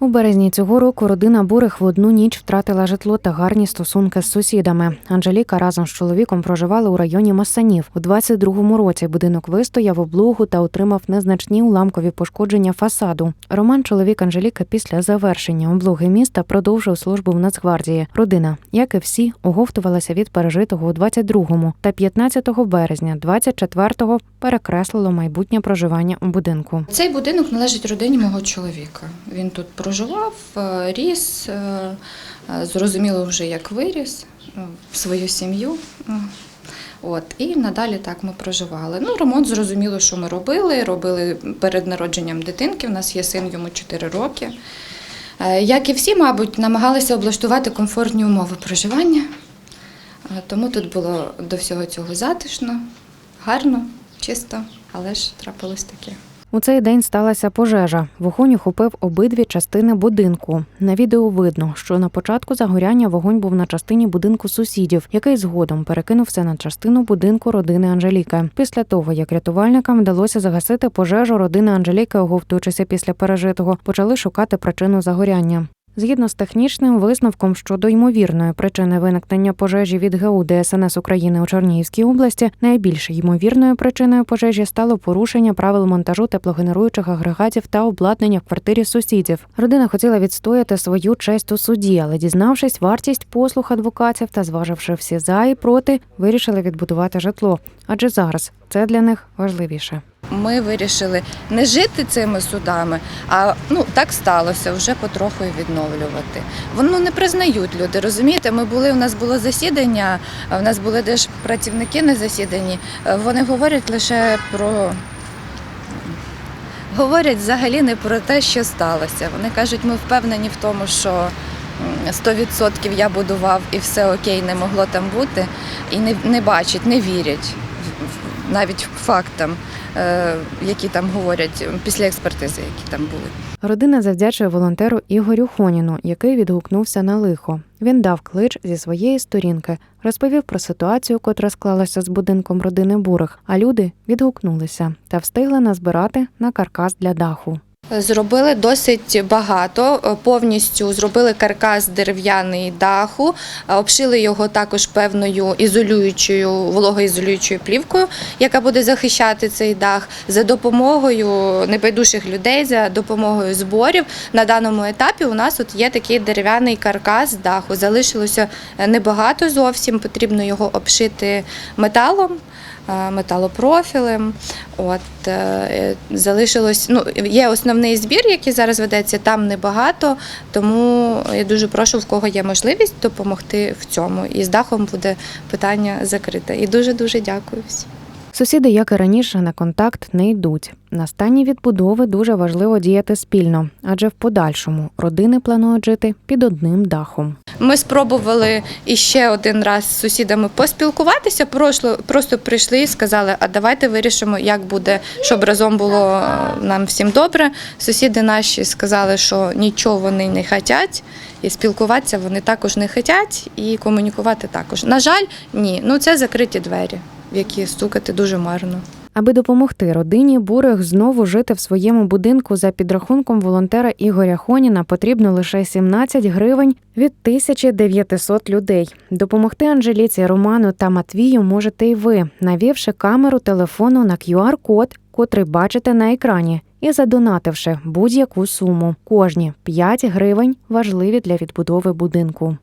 У березні цього року родина Бурих в одну ніч втратила житло та гарні стосунки з сусідами. Анжеліка разом з чоловіком проживали у районі Масанів. У 22-му році будинок вистояв облогу та отримав незначні уламкові пошкодження фасаду. Роман, чоловік Анжеліки, після завершення облоги міста продовжив службу в Нацгвардії. Родина, як і всі, оговтувалася від пережитого у 22-му та 15 березня 24-го перекреслило майбутнє проживання у будинку. Цей будинок належить родині мого чоловіка. Він тут проживав, е, ріс, е, е, зрозуміло вже як виріс свою сім'ю. От, і надалі так ми проживали. Ну, ремонт зрозуміло, що ми робили. Робили перед народженням дитинки. У нас є син, йому 4 роки. Як і всі, мабуть, намагалися облаштувати комфортні умови проживання. Тому тут було до всього цього затишно, гарно, чисто, але ж трапилось таке. У цей день сталася пожежа. Вогонь охопив обидві частини будинку. На відео видно, що на початку загоряння вогонь був на частині будинку сусідів, який згодом перекинувся на частину будинку родини Анжеліки. Після того, як рятувальникам вдалося загасити пожежу, родина Анжеліки, оговтуючися після пережитого, почали шукати причину загоряння. Згідно з технічним висновком щодо ймовірної причини виникнення пожежі від ГУ ДСНС України у Чернігівській області, найбільш ймовірною причиною пожежі стало порушення правил монтажу теплогенеруючих агрегатів та обладнання в квартирі сусідів. Родина хотіла відстояти свою честь у суді, але дізнавшись вартість послуг адвокатів та зваживши всі за і проти, вирішили відбудувати житло, адже зараз це для них важливіше. Ми вирішили не жити цими судами, а ну так сталося вже потроху і відновлювати. Воно не признають люди. Розумієте, ми були. У нас було засідання. У нас були теж працівники на засіданні. е, Вони говорять лише про. Говорять взагалі не про те, що сталося. Вони кажуть, ми впевнені в тому, що м, 100% я будував і все окей, не могло там бути. І не, не бачать, не вірять в- в- навіть фактам, е, які там говорять після експертизи, які там були. Родина завдячує волонтеру Ігорю Хоніну, який відгукнувся на лихо. Він дав клич зі своєї сторінки, розповів про ситуацію, котра склалася з будинком родини Бурих, а люди відгукнулися та встигли назбирати на каркас для даху. Зробили досить багато. е, Повністю зробили каркас дерев'яний даху, е, обшили його також певною ізолюючою вологоізолюючою плівкою, яка буде захищати цей дах за допомогою небайдужих людей, за допомогою зборів. На даному етапі у нас от є такий дерев'яний каркас даху. Залишилося е, небагато зовсім. Потрібно його обшити металом. Е, Металопрофілем, от е, залишилось. Ну є основний збір, який зараз ведеться. Там небагато, тому я дуже прошу, в кого є можливість допомогти в цьому. І з дахом буде питання закрите. І дуже дуже дякую всім. Сусіди, як і раніше, на контакт не йдуть. На стані відбудови дуже важливо діяти спільно, адже в подальшому родини планують жити під одним дахом. Ми спробували іще один раз з сусідами поспілкуватися. Просто прийшли і сказали, а давайте вирішимо, як буде, щоб разом було е, нам всім добре. Сусіди наші сказали, що нічого вони не хочуть, і спілкуватися вони також не хочуть, і комунікувати також. На жаль, ні. Ну це закриті двері, в які стукати дуже марно. Аби допомогти родині Бурих знову жити в своєму будинку за підрахунком волонтера Ігоря Хоніна потрібно лише 17 гривень від 1900 людей. Допомогти Анжеліці, Роману та Матвію можете й ви, навівши камеру телефону на QR-код, котрий бачите на екрані, і задонативши будь-яку суму. Кожні 5 гривень важливі для відбудови будинку.